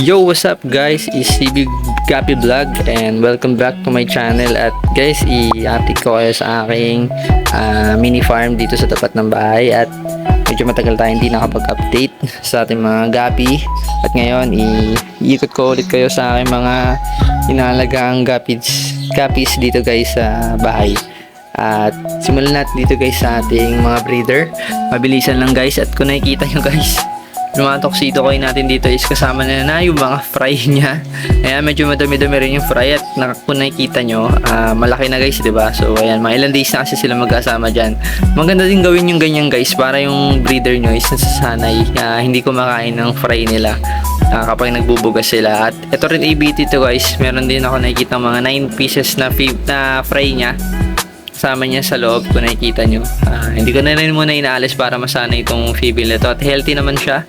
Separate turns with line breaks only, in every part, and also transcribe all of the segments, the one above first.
Yo, what's up guys? Is CB Gapi Vlog and welcome back to my channel. At guys, i-update ko kayo sa aking ah, mini farm dito sa tapat ng bahay. At medyo matagal tayo hindi nakapag-update sa ating mga gapi. At ngayon iikot ko ulit kayo sa aking mga inalagang gapis, gapis dito guys sa bahay. At simulan natin dito guys sa ating mga breeder. Mabilisan lang guys at kung nakikita nyo guys yung mga tuxedo coin natin dito is kasama na na yung mga fry niya. Ayan, medyo madami-dami rin yung fry at na, kung nakikita nyo, ah, malaki na guys, di ba? So, ayan, mga ilang days na kasi sila magkasama dyan. Maganda din gawin yung ganyan guys para yung breeder nyo is nasasanay. ah, hindi kumakain ng fry nila ah, kapag nagbubugas sila. At ito rin ABT to guys, meron din ako nakikita mga 9 pieces na, na fry niya kasama niya sa loob kung nakikita nyo. Ah, hindi ko na rin muna inaalis para masana itong female na to. At healthy naman siya.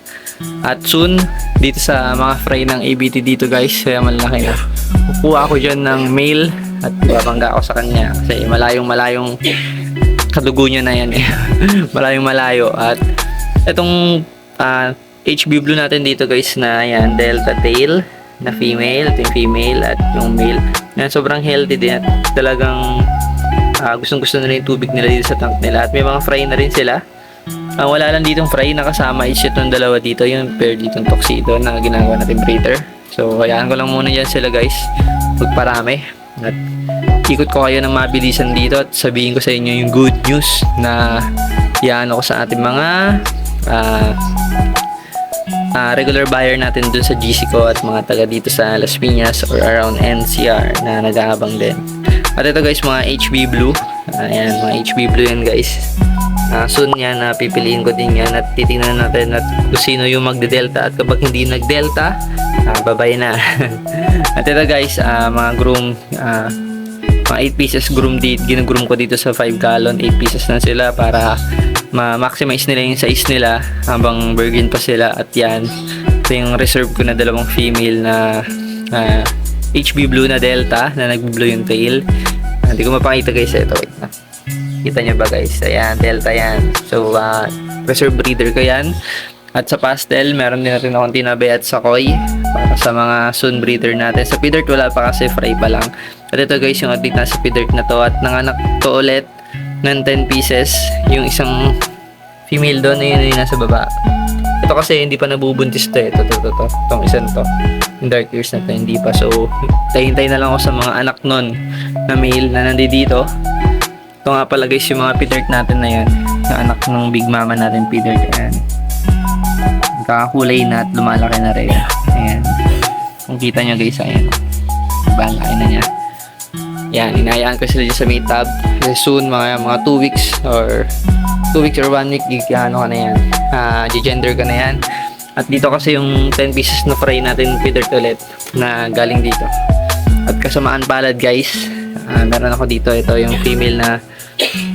At soon, dito sa mga fry ng ABT dito guys, kaya malaki na. Kukuha ako dyan ng male at babangga ako sa kanya kasi malayong malayong kadugo niya na yan eh. malayong malayo. At itong ah, HB Blue natin dito guys na yan, Delta Tail na female, ito yung female at yung male. Yan, sobrang healthy din at talagang Ah, gustong gusto nila yung tubig nila dito sa tank nila. At may mga fry na rin sila. Ang wala lang ditong fry na kasama is itong dalawa dito yung pair ditong tuxedo na ginagawa natin breeder. So hayaan ko lang muna dyan sila guys. Magparami. At ikot ko kayo ng mabilisan dito at sabihin ko sa inyo yung good news na yan ako sa ating mga ah, ah, regular buyer natin dun sa GC ko at mga taga dito sa Las Piñas or around NCR na nag-aabang din. At ito guys, mga HB Blue. Ayan, mga HB Blue yan guys. Ah, soon yan, na pipiliin ko din yan at titingnan natin at kung sino yung magde-delta at kapag hindi nag-delta, ah, babay na. at ito guys, ah, mga groom, ah, mga 8 pieces groom dito, ginugroom ko dito sa 5 gallon, 8 pieces na sila para ma-maximize nila yung size nila habang virgin pa sila at yan ito yung reserve ko na dalawang female na ah, HB blue na delta na nag-blue yung tail. Hindi ko mapakita guys. Ito wait na kita nyo ba guys? Ayan delta yan. So ah, reserve breeder ko yan. At sa pastel meron din natin akong tinabay at sakoy para sa mga soon breeder natin. Sa feeder wala pa kasi fry pa lang. At ito guys yung update na sa feeder na to. At nanganak to ulit ng 10 pieces. Yung isang female doon yun yung nasa baba. Ito kasi hindi pa nabubuntis to eh. Ito, ito, ito, ito. Itong isang to. Dark ears na to, hindi pa. So, tahintay na lang ako sa mga anak nun na male na nandito. Ito nga pala guys, yung mga pidert natin na yan. Yung anak ng big mama natin, pidert. Ayan. Kakakulay na at lumalaki na rin. Ayan. Kung kita nyo guys, ayan. Diba, ang laki na niya. Yan, inayaan ko sila dyan sa may tab. Kasi soon, mga, mga 2 weeks or 2 weeks or 1 week, ano ka na yan. Ah, gender ka na yan. At dito kasi yung 10 pieces na fry natin feeder ulit na galing dito. At kasamaan palad guys, ah, meron ako dito. Ito yung female na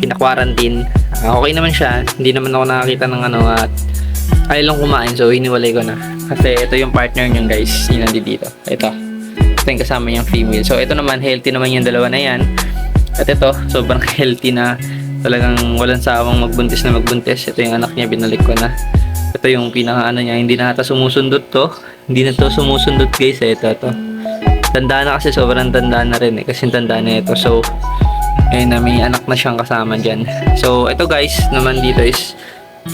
pina-quarantine. Ah, okay naman siya. Hindi naman ako nakakita ng ano at ayaw lang kumain so hiniwalay ko na. Kasi ito yung partner niyan guys, nandito dito. Ito. Ito yung kasama niyang female. So ito naman, healthy naman yung dalawa na yan. At ito, sobrang healthy na talagang walang sawang magbuntis na magbuntis. Ito yung anak niya, binalik ko na. Ito yung pinaka ano niya, hindi na ata sumusundot to. Hindi na to sumusundot guys, eh. ito to. Tanda na kasi sobrang tanda na rin eh, kasi tanda na ito. So, ayun na, may anak na siyang kasama dyan. So, ito guys, naman dito is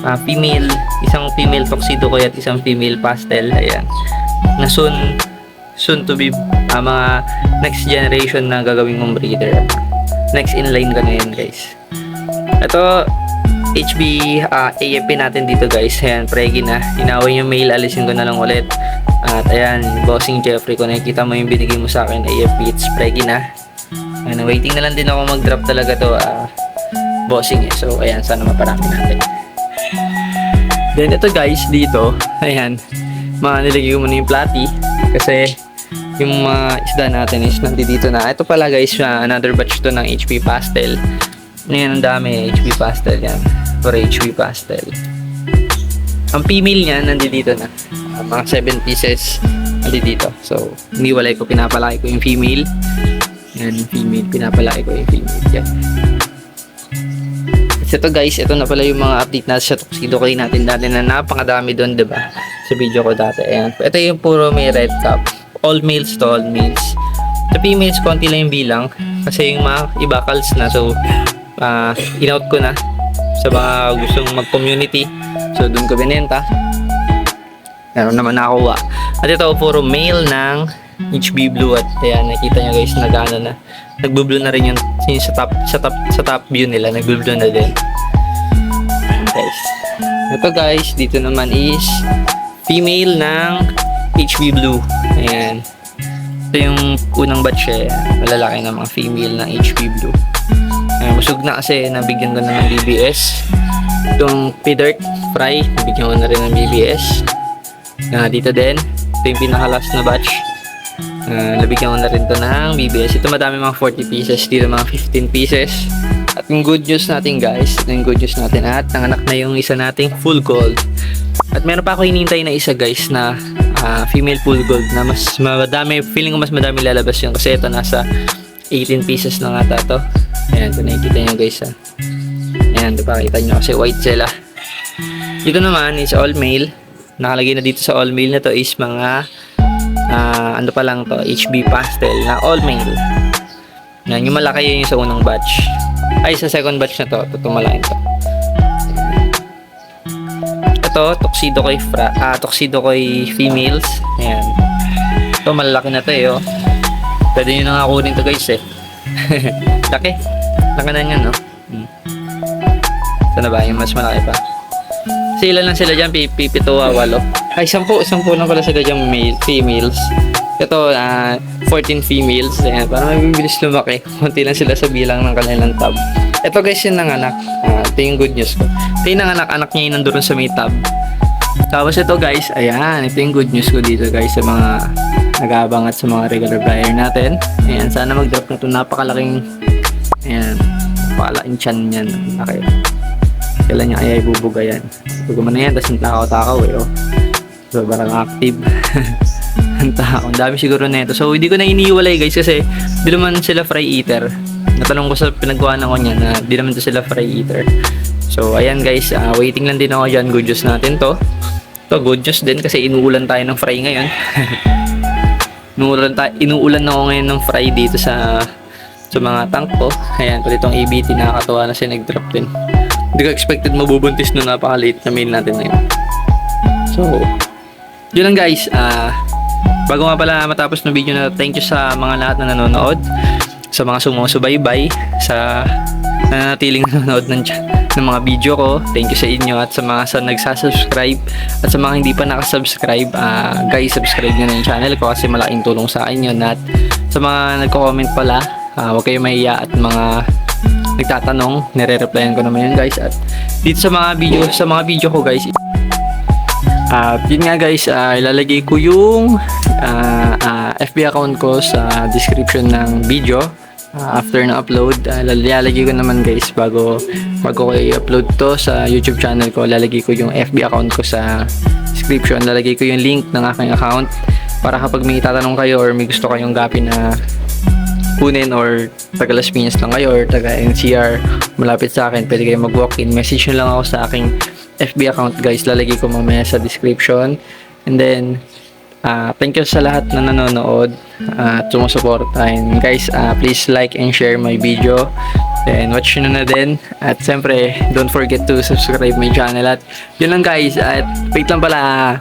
ah, female, isang female tuxedo ko at isang female pastel. Ayan. Na soon, soon to be ah, mga next generation na gagawin kong breeder. Next in line ka na yan guys. Ito, HB ah, AFP natin dito guys. Ayan, pregi na. Inaway yung mail, alisin ko na lang ulit. At ayan, bossing Jeffrey, kung nakikita mo yung binigay mo sa akin, AFP, it's pregi na. Ayan, waiting na lang din ako mag-drop talaga to ah, bossing eh. So, ayan, sana maparami natin. Then, ito guys, dito, ayan, mga nilagay ko muna yung platy kasi yung mga isda natin is nandito na. Ito pala guys, ah, another batch to ng HP Pastel. Ngayon, ang dami HP Pastel yan. For HP Pastel. Ang female niya, nandito na. Ah, mga 7 pieces, nandito. So, iniwalay ko, pinapalaki ko yung female. Yan, female, pinapalaki ko yung female. Yan. At ito guys, ito na pala yung mga update na sa tuxedo kayo natin dati na napakadami doon, 'di ba? So sa video ko dati. Ayan. Ito yung puro may red cap. All males to all males. Sa females, konti lang yung bilang. Kasi yung mga iba calls na. So, ah in-out ko na sa mga gustong mag-community. So, doon ko binenta. Meron naman nakakuha. At ito, puro male ng HB Blue. At ayan, nakita nyo guys, nag-ano na. Nagbo-blue na rin yung, yung sa top, sa top, sa top view nila. Nagbo-blue na din. Guys. Ito guys, dito naman is female ng HB Blue. Ayan. Ito yung unang batch eh. Malalaki ng mga female ng HB Blue. Ayan, busog na kasi nabigyan ko na ng BBS. Itong P-Dirt Fry, nabigyan ko na rin ng BBS. Na dito din, ito yung pinaka-last na batch. Ah, nabigyan ko na rin to ng BBS. Ito madami mga 40 pieces, dito mga 15 pieces. At yung good news natin guys, yung good news natin at nanganak na yung isa nating full gold. At meron pa ako hinihintay na isa guys na ah, female full gold na mas madami, feeling ko mas madami lalabas yun kasi ito nasa 18 pieces na nga to. Ayan, ito nakikita nyo guys ha. Ayan, ito pakita nyo kasi white sila. Dito naman is all male. Nakalagay na dito sa all male na to is mga ah, ano pa lang to, HB pastel na all male. Yan, yung malaki yun yung sa unang batch. Ay, sa second batch na to, ito tumalain to. Ito, tuxedo koy fra, ah, tuxedo koy females. Ayan. Ito, malalaki na to eh, oh. Pwede nyo na nga kunin to guys eh. Laki. Laki na yan, no? Hmm. Ito na ba? Yung mas malaki pa. Kasi ilan lang sila dyan? Pi- Pipito, walo. Ay, sampu. Sampu lang pala sila dyan male, females. Ito, ah, 14 females. Ayan, parang mabibilis lumaki. Kunti lang sila sa bilang ng kanilang tab. Ito guys, yung nanganak. Ah, ito yung good news ko. Ito yung nanganak. Anak niya yung nandun sa may tab. Tapos ito guys, ayan, ito yung good news ko dito guys sa mga nag-aabang at sa mga regular buyer natin. Ayan, sana mag-drop na ito. Napakalaking, ayan, napakalaking chan niyan. Laki. Kailan niya kaya ibubuga yan. Mo na yan, tapos takaw-takaw eh, oh. Sobrang active. Ang tao. Ang dami siguro na ito. So, hindi ko na iniiwalay guys kasi di naman sila fry eater. Natanong ko sa pinagkuhanan ko niya na di naman to sila fry eater. So, ayan guys, ah, waiting lang din ako dyan. Good news natin to. To good news din kasi inuulan tayo ng fry ngayon. inuulan, ta- inuulan na ako ngayon ng fry dito sa sa mga tank ko. Ayan, pati itong ABT nakakatawa na siya nag-drop din. Hindi ko expected mabubuntis na napakaliit na mail natin na yun. So, yun lang guys. Ah, bago nga pala matapos ng video na thank you sa mga lahat na nanonood. Sa mga sumusubaybay. Sa nanatiling nanonood ng, ng mga video ko. Thank you sa inyo at sa mga sa nagsasubscribe at sa mga hindi pa nakasubscribe, ah, guys, subscribe nyo na yung channel ko kasi malaking tulong sa akin yun. At sa mga nagko-comment pala, ah, huwag kayong mahiya at mga nagtatanong, nire-replyan ko naman yun guys. At dito sa mga video, sa mga video ko guys, at yun nga guys, ah, ilalagay ko yung ah, ah, FB account ko sa description ng video. Ah, after na upload, uh, lalagay ko naman guys bago bago ko i-upload to sa YouTube channel ko, lalagay ko yung FB account ko sa description. Lalagay ko yung link ng aking account para kapag may tatanong kayo or may gusto kayong gapi na kunin or taga Las Piñas lang kayo or taga NCR malapit sa akin, pwede kayo mag-walk-in. Message nyo lang ako sa aking FB account guys. Lalagay ko mamaya sa description. And then, ah, thank you sa lahat na nanonood at sumusuporta. And guys, ah, please like and share my video. Then, watch nyo na din. At siyempre, don't forget to subscribe my channel. At yun lang guys. At wait lang pala.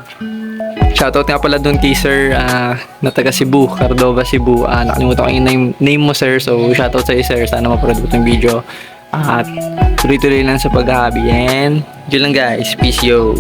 Shoutout nga pala doon kay Sir ah, na taga Cebu, Cardova, Cebu. Ah, nakalimutan ko yung name, name mo Sir. So, shoutout sa iyo Sir. Sana mo itong video. At tuloy-tuloy lang sa pag-hobby. And yun lang guys. Peace yo.